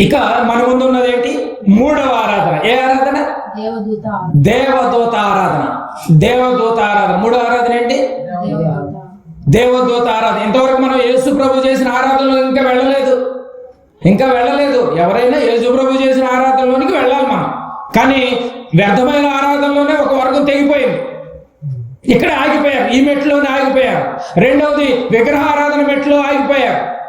ఇక మన ముందు ఉన్నది ఏంటి? మూడవ ఆరాధన. ఏ ఆరాధన? దేవదూత ఆరాధన. దేవదూత ఆరాధన. మూడవ ఆరాధన ఏంటి? దేవదూత. దేవదూత ఆరాధన. ఇంతవరకు మనం యేసు ప్రభు చేసిన ఆరాధనలో ఇంకా వెళ్ళలేదు. ఇంకా వెళ్ళలేదు. ఎవరైనా యేసు ప్రభు చేసిన ఆరాధనలోనికి వెళ్ళాలి మనం. కానీ వ్యర్థమైన ఆరాధనలోనే ఒక వర్గం తెగిపోయింది. ఇక్కడ ఆగిపోయారు. ఈ మెట్లోనే ఆగిపోయారు. రెండవది విగ్రహ ఆరాధన మెట్లో ఆగిపోయారు.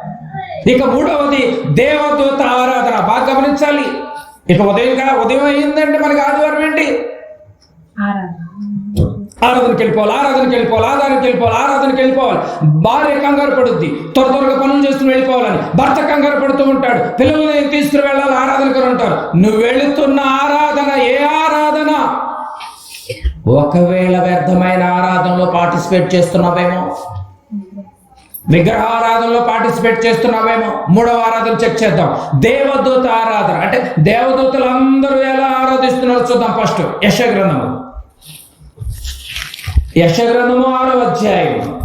ఇక మూడవది దేవదూత ఆరాధన. బాగా గమనించాలి. ఇక ఉదయం కా- ఉదయం అయిందంటే మనకి ఆదివారం ఏంటి? ఆరాధన. ఆరాధనకి వెళ్ళిపోవాలి ఆరాధనకి వెళ్ళిపోవాలి ఆరాధనకి వెళ్ళిపోవాలి ఆరాధనకి వెళ్ళిపోవాలి. భార్య కంగారు పడుద్ది. త్వర త్వరగా పనులు చేసుకుని వెళ్ళిపోవాలని. భర్త కంగారు పడుతూ ఉంటాడు. పిల్లల్ని తీసుకుని వెళ్ళాలి ఆరాధనకు ఉంటారు నువ్వు వెళుతున్న ఆరాధన ఏ ఆరాధన? ఒకవేళ వ్యర్థమైన ఆరాధనలో పార్టిసిపేట్ చేస్తున్నావేమో? విగ్రహారాధనలో పార్టిసిపేట్ చేస్తున్నావేమో? మూడవ ఆరాధన చెక్ చేద్దాం. దేవదూత ఆరాధన. అంటే దేవదూతలు అందరూ ఎలా ఆరాధిస్తున్నారో చూద్దాం ఫస్ట్. యశగ్రంథము. గ్రంథము ఆరవ అధ్యాయము.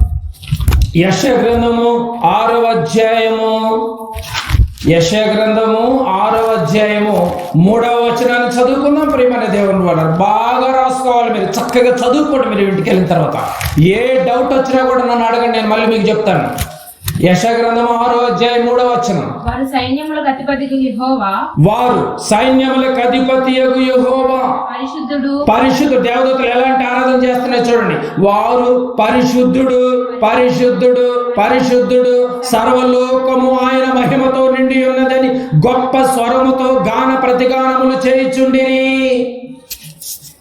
యశగ్రంథము ఆరవ అధ్యాయము. యశ గ్రంథము ఆరవ అధ్యాయము మూడవ వచనాన్ని చదువుకుందాం ప్రేమనే దేవుని వాడు బాగా రాసుకోవాలి మీరు. చక్కగా చదువుకోండి మీరు ఇంటికి వెళ్ళిన తర్వాత. ఏ డౌట్ వచ్చినా కూడా నన్ను అడగండి నేను మళ్ళీ మీకు చెప్తాను. యశ గ్రంథము ఆరో అధ్యాయం మూడవ వచనం. వారు సైన్యములకు అధిపతికి యెహోవా. వారు సైన్యములకు అధిపతి యహోవా. పరిశుద్ధుడు. పరిశుద్ధుడు దేవదూతలు ఎలాంటి ఆరాధన చేస్తున్నాయి చూడండి. వారు పరిశుద్ధుడు పరిశుద్ధుడు పరిశుద్ధుడు. సర్వలోకము ఆయన మహిమతో నిండి ఉన్నదని గొప్ప స్వరముతో గాన ప్రతిగానములు చేయిచుండిరి.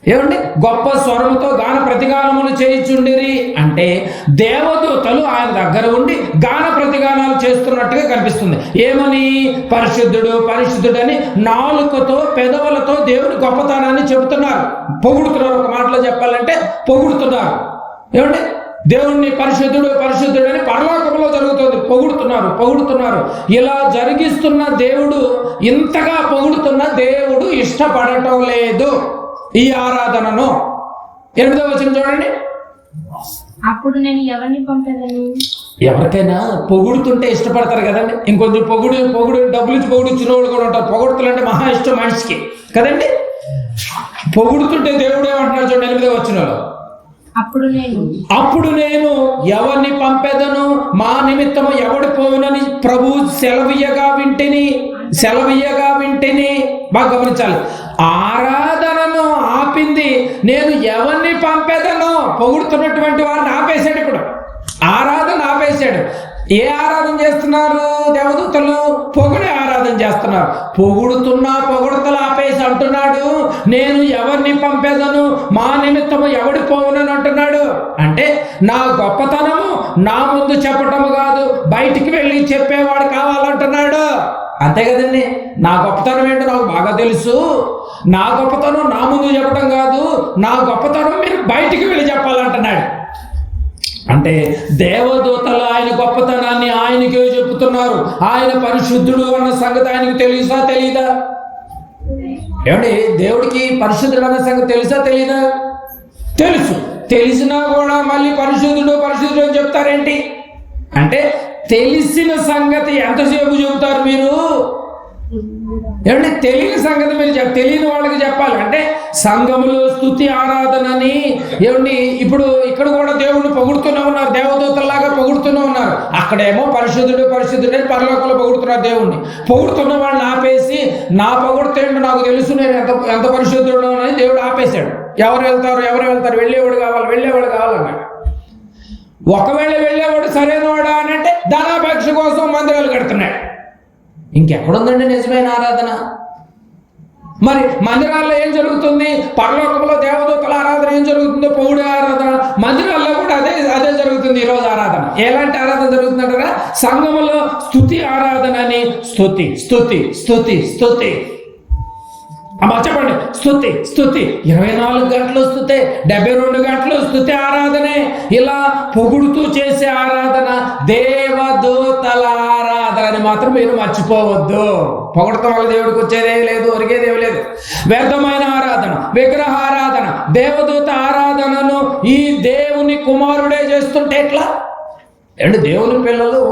ఏమండి? గొప్ప స్వరముతో గాన ప్రతిగానములు చేయిచుండిరి. అంటే దేవదూతలు ఆయన దగ్గర ఉండి గాన ప్రతిగానాలు చేస్తున్నట్టుగా కనిపిస్తుంది. ఏమని? పరిశుద్ధుడు పరిశుద్ధుడని నాలుకతో పెదవులతో దేవుని గొప్పతనాన్ని చెబుతున్నారు. పొగుడుతున్నారు. ఒక మాటలో చెప్పాలంటే పొగుడుతున్నారు. ఏమండి? దేవుణ్ణి పరిశుద్ధుడు పరిశుద్ధుడు అని పరలోకంలో జరుగుతుంది. పొగుడుతున్నారు పొగుడుతున్నారు. ఇలా జరిగిస్తున్న దేవుడు ఇంతగా పొగుడుతున్న దేవుడు ఇష్టపడటం లేదు. ఈ ఆరాధనను. ఎనిమిదో వచ్చిన చూడండి. అప్పుడు నేను ఎవరిని పంపేదను ఎవరికైనా పొగుడుతుంటే ఇష్టపడతారు కదండి. ఇంకొంచెం పొగుడు పొగుడు డబ్బులు ఇచ్చి పొగుడు ఇచ్చిన వాళ్ళు కూడా ఉంటారు. పొగుడుతులు అంటే మహా ఇష్టం మనిషికి. కదండి? పొగుడుతుంటే దేవుడు ఏమంటున్నాడు చూడండి ఎనిమిదో వచ్చిన అప్పుడు నేను. అప్పుడు నేను ఎవరిని పంపెదను? మా నిమిత్తము ఎవడు పోవునని ప్రభు సెలవీయగా వింటిని. సెలవీయగా వింటిని. బాగా గమనించాలి. ఆరాధనను ఆపింది. నేను ఎవరిని పంపేదనో పొగుడుతున్నటువంటి వారిని ఆపేశాడు ఇప్పుడు ఆరాధన ఆపేశాడు. ఏ ఆరాధన చేస్తున్నారు దేవదూతలు? పొగిడే ఆరాధన చేస్తున్నారు. పొగుడుతున్నా పొగుడుతలు ఆపేసి అంటున్నాడు నేను ఎవరిని పంపేదను? మా నిమిత్తము ఎవడి పోవునని అంటున్నాడు. అంటే నా గొప్పతనము నా ముందు చెప్పటము కాదు బయటికి వెళ్ళి చెప్పేవాడు కావాలంటున్నాడు. అంతే కదండి. నా గొప్పతనం ఏంటో నాకు బాగా తెలుసు. నా గొప్పతనం నా ముందు చెప్పడం కాదు నా గొప్పతనం మీరు బయటికి వెళ్ళి చెప్పాలంటున్నాడు. అంటే దేవదూతలు ఆయన గొప్పతనాన్ని ఆయనకే చెప్తున్నారు ఆయన పరిశుద్ధుడు అన్న సంగతి ఆయనకు తెలుసా తెలీదా? ఏమండి దేవుడికి పరిశుద్ధుడు అన్న సంగతి తెలుసా తెలీదా? తెలుసు. తెలిసినా కూడా మళ్ళీ పరిశుద్ధుడు పరిశుద్ధుడు అని చెప్తారేంటి? అంటే తెలిసిన సంగతి ఎంతసేపు చెబుతారు మీరు? ఏమంటే తెలియని సంగతి మీరు చెప్ తెలియని వాళ్ళకి చెప్పాలి. అంటే సంఘములో స్థుతి ఆరాధనని ఏమండి ఇప్పుడు ఇక్కడ కూడా దేవుడిని పొగుడుతూనే ఉన్నారు దేవదూతల్లాగా పొగుడుతూనే ఉన్నారు. అక్కడేమో పరిశుద్ధుడు పరిశుద్ధుడే పరలోకంలో పొగుడుతున్నారు దేవుణ్ణి. పొగుడుతున్న వాళ్ళని ఆపేసి నా పొగుడుతేండు నాకు తెలుసు నేను ఎంత ఎంత పరిశుద్ధుడు అని దేవుడు ఆపేశాడు. ఎవరు వెళ్తారు ఎవరు వెళ్తారు? వెళ్ళేవాడు కావాలి వెళ్ళేవాడు కావాలన్నాడు. ఒకవేళ వెళ్ళేవాడు సరైనవాడా అని అంటే ధనాపేక్ష కోసం మందిరాలు కడుతున్నాడు ఇంకెక్కడుందండి నిజమైన ఆరాధన? మరి మందిరాల్లో ఏం జరుగుతుంది? పరలోకంలో దేవదూతల ఆరాధన ఏం జరుగుతుందో పౌడి ఆరాధన. మందిరాల్లో కూడా అదే అదే జరుగుతుంది ఈరోజు ఆరాధన. ఎలాంటి ఆరాధన జరుగుతుందంటారా? సంఘములో స్థుతి ఆరాధన అని. స్థుతి స్థుతి స్థుతి స్థుతి అమ్మా చెప్పండి. స్థుతి స్థుతి ఇరవై నాలుగు గంటలు స్థుతే డెబ్బై రెండు గంటలు స్థుతి ఆరాధనే. ఇలా పొగుడుతూ చేసే ఆరాధన దేవదూతల ఆరాధన అని మాత్రం మీరు మర్చిపోవద్దు. పొగడటం వల్ల దేవుడికి వచ్చేదే లేదు ఒరిగేదేమి లేదు. వ్యర్థమైన ఆరాధన విగ్రహ ఆరాధన దేవదూత ఆరాధనను ఈ దేవుని కుమారుడే చేస్తుంటే ఎట్లా? అంటే దేవుని పిల్లలు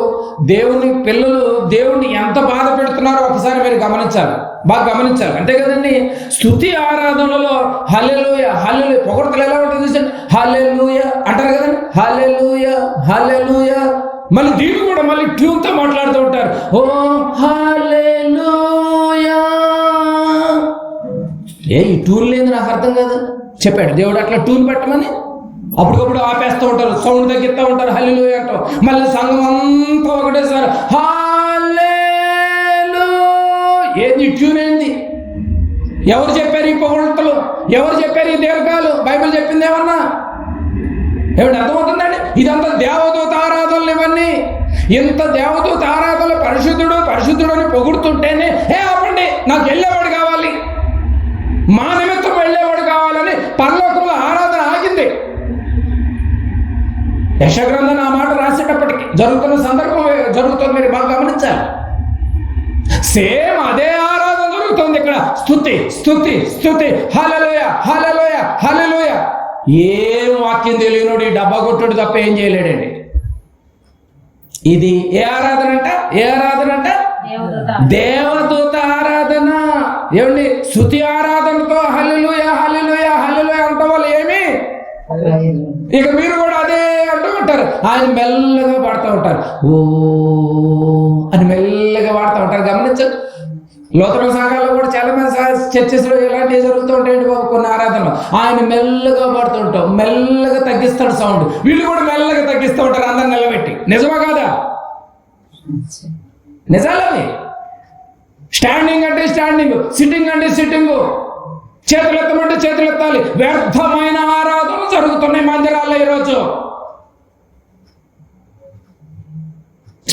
దేవుని పిల్లలు దేవుణ్ణి ఎంత బాధ పెడుతున్నారో ఒకసారి మీరు గమనించాలి. బాగా గమనించాలి. అంతే కదండి? స్థుతి ఆరాధనలో హల్లెలూయ హల్లెలు పొగడతలు ఎలా ఉంటుంది చూసండి హల్లెలూయ. అంటారు కదండి? హల్లెలూయ హల్లెలూయ. మళ్ళీ దీన్ని కూడా మళ్ళీ ట్యూన్తో మాట్లాడుతూ ఉంటారు. ఓ హల్లెలూయా. ఏ ఈ ట్యూన్ లేదు నాకు అర్థం కాదు. చెప్పాడు. దేవుడు అట్లా ట్యూన్ పెట్టమని అప్పటికప్పుడు ఆపేస్తూ ఉంటారు. సౌండ్ తగ్గిస్తూ ఉంటారు. హల్లు అంటాం. మళ్ళీ సంఘం అంతా ఒకటేసారి. హా ఏంది ట్యూన్ ఏంది? ఎవరు చెప్పారు ఈ పొగడతలు ఎవరు చెప్పారు ఈ దీర్ఘాలు? బైబిల్ చెప్పింది ఏమన్నా? ఏమిటి అర్థమవుతుందండి? ఇదంతా దేవదూత ఆరాధనలు ఇవన్నీ. ఇంత దేవదూత ఆరాధనలు పరిశుద్ధుడు పరిశుద్ధుడు అని పొగుడుతుంటేనే ఏ ఆపండి నాకు వెళ్ళేవాడు కావాలి. మా నిమిత్తం వెళ్ళేవాడు కావాలని పరలోకంలో ఆరాధన ఆగింది. యశగ్రంథం ఆ మాట రాసేటప్పటికి జరుగుతున్న సందర్భం జరుగుతుంది మీరు బాగా గమనించాలి. సేమ్ అదే ఆరాధన జరుగుతుంది ఇక్కడ. స్తుతి స్తుతి స్తుతి. హలలోయ హలలోయ హలలోయ ఏం వాక్యం తెలియనోడు డబ్బా కొట్టుడు తప్ప ఏం చేయలేడండి. ఇది ఏ ఆరాధన అంట? ఏ ఆరాధన అంట? దేవదూత. దేవదూత ఆరాధన. ఏమండి? శృతి ఆరాధనతో హల్లుయ హల్లుయ హల్లుయ అంటాం వాళ్ళు ఏమి ఇక మీరు కూడా అదే అంటూ ఉంటారు. ఆయన మెల్లగా పాడుతూ ఉంటారు. ఓ అని మెల్లగా పాడుతూ ఉంటారు. గమనించండి లోతుల సంఘాల్లో కూడా చాలా మంది చర్చెస్లో ఇలాంటివి జరుగుతూ ఉంటాయండి బాబు కొన్ని ఆరాధనలు. ఆయన మెల్లగా పాడుతూ ఉంటాం. మెల్లగా తగ్గిస్తాడు సౌండ్. వీళ్ళు కూడా మెల్లగా తగ్గిస్తూ ఉంటారు అందరు నిలబెట్టి. నిజమా కాదా? నిజాలని స్టాండింగ్ అంటే స్టాండింగ్ సిట్టింగ్ అంటే సిట్టింగ్. చేతులు ఎత్తమంటే చేతులు ఎత్తాలి వ్యర్థమైన ఆరాధనలు జరుగుతున్నాయి మందిరాల్లో ఈరోజు.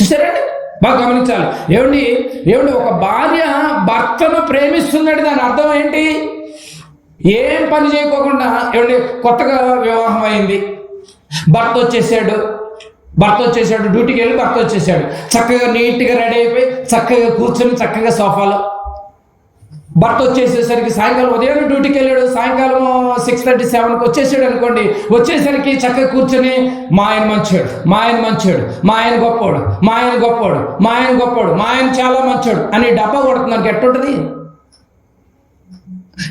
చూసారండి బాగా గమనించాలి. ఏమండి? ఏమండి? ఒక భార్య భర్తను ప్రేమిస్తున్నాడు దాని అర్థం ఏంటి? ఏం పని చేయకోకుండా ఏమండి? కొత్తగా వివాహం అయింది. భర్త వచ్చేసాడు. భర్త వచ్చేసాడు. డ్యూటీకి వెళ్ళి భర్త వచ్చేసాడు. చక్కగా నీట్గా రెడీ అయిపోయి చక్కగా కూర్చొని చక్కగా సోఫాలో భర్త వచ్చేసేసరికి సాయంకాలం ఉదయం డ్యూటీకి వెళ్ళాడు సాయంకాలం సిక్స్ థర్టీ సెవెన్కి వచ్చేసాడు అనుకోండి. వచ్చేసరికి చక్కగా కూర్చొని మా ఆయన మంచోడు మా ఆయన మంచోడు మా ఆయన గొప్పోడు మా ఆయన గొప్పోడు మా ఆయన గొప్పోడు మా ఆయన చాలా మంచోడు అని డబ్బా కొడుతున్నాను ఎట్టుంటుంది?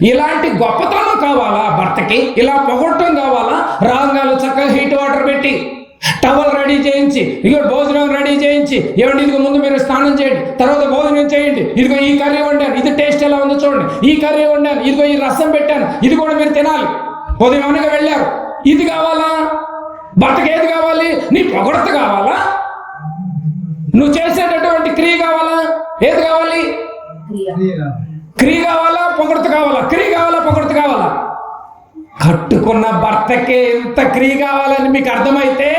ఇలాంటి గొప్పతనం కావాలా భర్తకి? ఇలా పొగొట్టడం కావాలా? రాగాలు చక్కగా హీట్ వాటర్ పెట్టి టవల్ రెడీ చేయించి ఇదిగో భోజనం రెడీ చేయించి ఏమండి ఇదిగో ముందు మీరు స్నానం చేయండి తర్వాత భోజనం చేయండి. ఇదిగో ఈ కర్రీ వండాను ఇది టేస్ట్ ఎలా ఉందో చూడండి. ఈ కర్రీ వండాను ఇదిగో ఈ రసం పెట్టాను ఇది కూడా మీరు తినాలి. ఉదయం అనగా వెళ్ళారు. ఇది కావాలా? భర్తకి ఏది కావాలి? నీ పొగడత కావాలా? నువ్వు చేసేటటువంటి క్రియ కావాలా? ఏది కావాలి? క్రియ కావాలా? పొగడత కావాలా? క్రియ కావాలా? పొగడత కావాలా? కట్టుకున్న భర్తకే ఎంత క్రియ కావాలని మీకు అర్థమైతే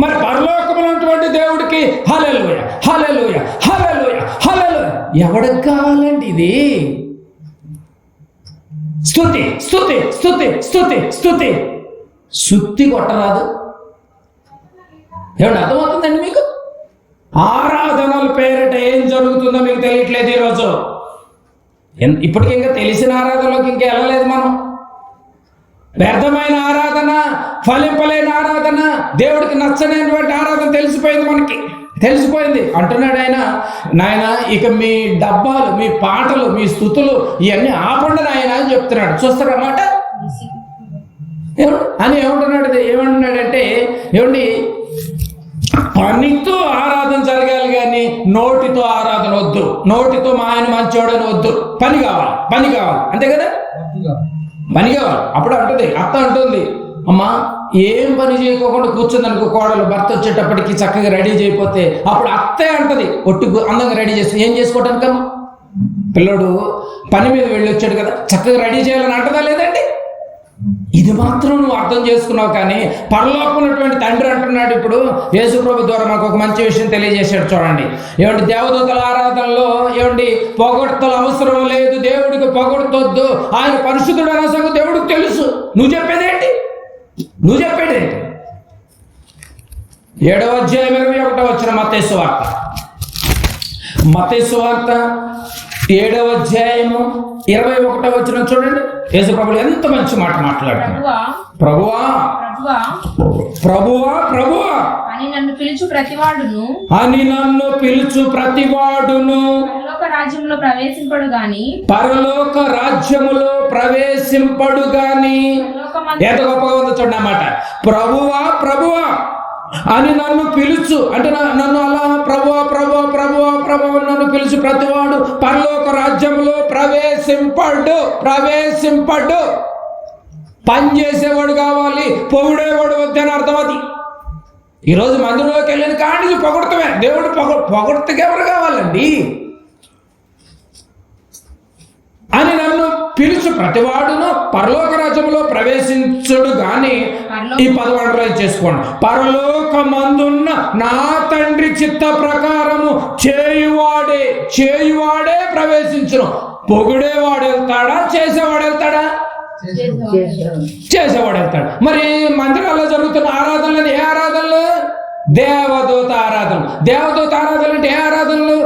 మరి పరలోకములు ఉన్నటువంటి దేవుడికి హలెలుయ హలెలుయ హలెలుయ హలెలుయ ఎవడికి కావాలండి ఇది? స్థుతి స్థుతి స్థుతి స్థుతి స్థుతి శుద్ధి కొట్టరాదు. ఏమండి అర్థమవుతుందండి మీకు? ఆరాధనల పేరిట ఏం జరుగుతుందో మీకు తెలియట్లేదు ఈరోజు. ఇప్పటికి ఇంకా తెలిసిన ఆరాధనలోకి ఇంకా వెళ్ళలేదు మనం. వ్యర్థమైన ఆరాధన ఫలింపలేని ఆరాధన దేవుడికి నచ్చనటువంటి ఆరాధన తెలిసిపోయింది మనకి. తెలిసిపోయింది. అంటున్నాడు ఆయన నాయన ఇక మీ డబ్బాలు మీ పాటలు మీ స్థుతులు ఇవన్నీ ఆపండి నాయన అని చెప్తున్నాడు. చూస్తారన్నమాట అని ఏమంటున్నాడు? ఏమంటున్నాడంటే ఏమండి పనితో ఆరాధన జరగాలి కానీ నోటితో ఆరాధన వద్దు. నోటితో మా ఆయన మంచోడని వద్దు. పని కావాలి పని కావాలి. అంతే కదా? పని కావాలి. అప్పుడు అంటుంది అత్త అంటుంది అమ్మా ఏం పని చేయకోకుండా కూర్చుంది అనుకో కోడలు భర్త వచ్చేటప్పటికి చక్కగా రెడీ చేయకపోతే అప్పుడు అత్తే అంటది ఒట్టి అందంగా రెడీ చేస్తుంది ఏం చేసుకోవటానికమ్మా? పిల్లడు పని మీద వెళ్ళి వచ్చాడు కదా చక్కగా రెడీ చేయాలని అంటదా లేదండి ఇది మాత్రం నువ్వు అర్థం చేసుకున్నావు కానీ పరలోకం ఉన్నటువంటి తండ్రి అంటున్నాడు ఇప్పుడు యేసుప్రభు ద్వారా మనకు ఒక మంచి విషయం తెలియజేశాడు చూడండి. ఏమంటే దేవదూతల ఆరాధనలో ఏమండి పొగడ్తలు అవసరం లేదు దేవుడికి పొగడతొద్దు ఆయన పరిశుద్ధుడు అనే దేవుడికి తెలుసు. నువ్వు చెప్పేదేంటి నువ్వు చెప్పేదేంటి ఏడవ అధ్యాయం ఇరవై ఒకటో వచ్చిన మతేసు వార్త. మతేసు వార్త ఏడవ అధ్యాయము ఇరవై ఒకటో వచ్చిన చూడండి. యేసు ప్రభులు ఎంత మంచి మాట మాట్లాడుతున్నారు. ప్రభువా ప్రభువా ప్రభువా అని నన్ను పిలుచు ప్రతివాడును. అని నన్ను పిలుచు ప్రతివాడును. పరలోక రాజ్యంలో ప్రవేశింపడు గాని పరలోక రాజ్యములో ప్రవేశింపడు గాని. ఎంత గొప్పగా ఉందో చూడండి అన్నమాట. ప్రభువా ప్రభువా. అని నన్ను పిలుచు. అంటే నన్ను అలా ప్రభు ప్రభు ప్రభు ప్రభు నన్ను పిలుచు ప్రతివాడు పరలోక రాజ్యంలో ప్రవేశింపడు ప్రవేశింపడు. పని చేసేవాడు కావాలి పొగిడేవాడు వద్దని అర్థం అది. ఈరోజు మందులోకి వెళ్ళిన కానీ పొగడతమే దేవుడు పొగ పొగడతకి ఎవరు కావాలండి అని నన్ను పిలుచు ప్రతివాడును పరలోక రాజ్యంలో ప్రవేశించుడు గాని ఈ పదవాడలో చేసుకోండి. పరలోకమందున్న నా తండ్రి చిత్త ప్రకారము చేయువాడే చేయువాడే ప్రవేశించును. పొగిడేవాడు వెళ్తాడా? చేసేవాడు వెళ్తాడా? చేసేవాడు వెళ్తాడు. మరి మందిరాల్లో జరుగుతున్న ఆరాధనలు ఏ ఆరాధనలు? దేవదూత ఆరాధనలు. దేవదూత ఆరాధనలు అంటే ఏ ఆరాధనలు?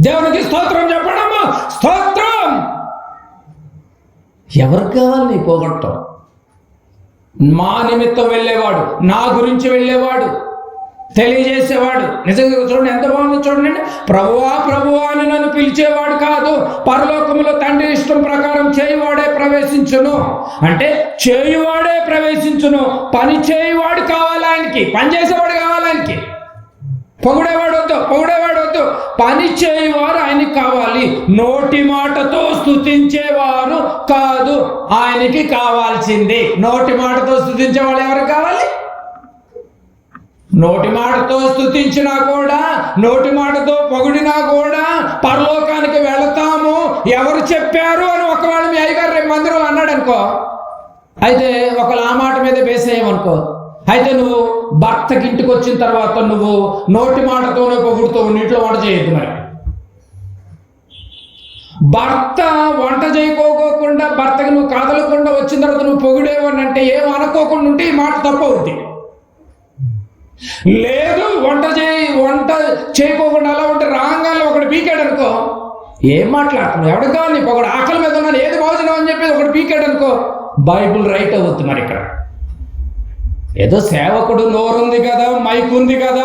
దేవునికి స్తోత్రం చెప్పడము. స్తోత్రం! ఎవరికి కావాలి నీ పోగొట్టం? మా నిమిత్తం వెళ్ళేవాడు నా గురించి వెళ్ళేవాడు తెలియజేసేవాడు. నిజంగా చూడండి ఎంత బాగుందో చూడండి. ప్రభువా ప్రభువా అని నన్ను పిలిచేవాడు కాదు. పరలోకములో తండ్రి ఇష్టం ప్రకారం చేయువాడే ప్రవేశించును. అంటే చేయువాడే ప్రవేశించును. పని చేయువాడు కావాలి ఆయనకి పని చేసేవాడు కావాలి ఆయనకి. పొగుడేవాడు వద్దు పొగుడేవాడు పని చేయవారు ఆయనకి కావాలి. నోటి మాటతో స్థుతించేవారు కాదు ఆయనకి కావాల్సింది. నోటి మాటతో స్థుతించే వాళ్ళు ఎవరు కావాలి? నోటి మాటతో స్థుతించినా కూడా నోటి మాటతో పొగిడినా కూడా పరలోకానికి వెళతాము. ఎవరు చెప్పారు అని ఒకవేళ మీ అయ్యగారు రేపు మందిరం అన్నాడు అనుకో అయితే ఒకళ్ళు ఆ మాట మీద వేసేయమనుకో అయితే నువ్వు భర్తకి ఇంటికి వచ్చిన తర్వాత నువ్వు నోటి మాటతోనే పొగుడుతూ నీటిలో వంట చేయొద్దు మరి. భర్త వంట చేయకోకుండా భర్తకి నువ్వు కదలకుండా వచ్చిన తర్వాత నువ్వు పొగిడేవని అంటే ఏం అనుకోకుండా ఉంటే ఈ మాట తప్పవుద్ది లేదు వంట చేయి వంట చేయకోకుండా అలా ఉంటే రాగానే ఒకటి పీకాడు అనుకో ఏం మాట్లాడుతున్నావు? ఎవరికి కావాలి ఒకడు పొగడు? ఆకలి మీద ఉన్నాను ఏది భోజనం అని చెప్పి ఒకటి పీకాడు అనుకో బైబుల్ రైట్ అవుద్ది మరి ఇక్కడ. ఏదో సేవకుడు నోరుంది కదా మైక్ ఉంది కదా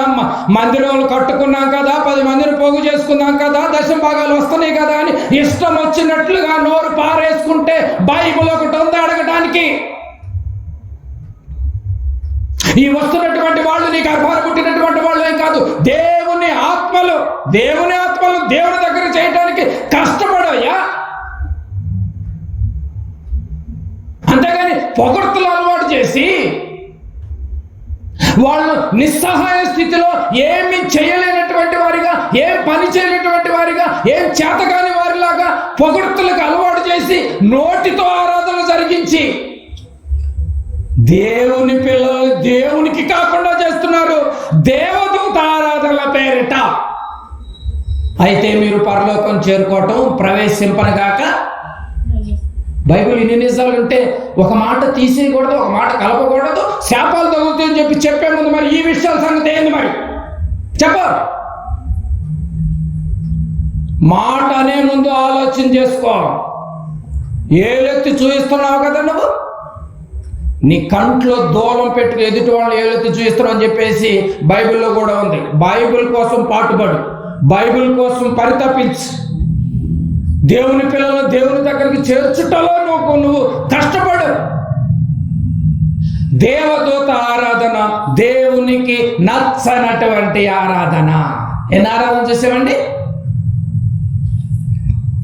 మందిరంలో కట్టుకున్నాం కదా పది మందిని పోగు చేసుకున్నాం కదా దశం భాగాలు వస్తున్నాయి కదా అని ఇష్టం వచ్చినట్లుగా నోరు పారేసుకుంటే బైబుల్ ఒకటి ఉంది అడగటానికి. ఈ వస్తున్నటువంటి వాళ్ళు నీకు అర్భార పుట్టినటువంటి వాళ్ళు ఏం కాదు దేవుని ఆత్మలు దేవుని ఆత్మలు దేవుని దగ్గర చేయడానికి కష్టపడయ్యా అంతేగాని పొగడ్తలు అలవాటు చేసి వాళ్ళు నిస్సహాయ స్థితిలో ఏమి చేయలేనటువంటి వారిగా ఏం పని చేయలేనటువంటి వారిగా ఏం చేతకాని వారిలాగా పొగడ్తలకు అలవాటు చేసి నోటితో ఆరాధన జరిగించి దేవుని పిల్లలు దేవునికి కాకుండా చేస్తున్నారు. దేవదూత ఆరాధనల పేరిట. అయితే మీరు పరలోకం చేరుకోవటం ప్రవేశింపనగాక బైబిల్ ఇన్ని నిజాలు ఉంటే ఒక మాట తీసేయకూడదు ఒక మాట కలపకూడదు శాపాలు తగులుతాయని చెప్పి చెప్పే ముందు మరి ఈ విషయాల సంగతి ఏంది మరి? చెప్ప. మాట అనే ముందు ఆలోచన చేసుకో. ఏలెత్తి చూపిస్తున్నావు కదా నువ్వు? నీ కంట్లో దూలం పెట్టుకు ఎదుటి వాళ్ళు ఏలెత్తి చూపిస్తున్నావు అని చెప్పేసి బైబిల్లో కూడా ఉంది. బైబిల్ కోసం పాటుపడు. బైబిల్ కోసం పరితపించు. దేవుని పిల్లలు దేవుని దగ్గరికి చేర్చుటలో నువ్వు నువ్వు కష్టపడు దేవదూత ఆరాధన దేవునికి నచ్చనటువంటి ఆరాధన. ఎన్ని ఆరాధన చేసామండి?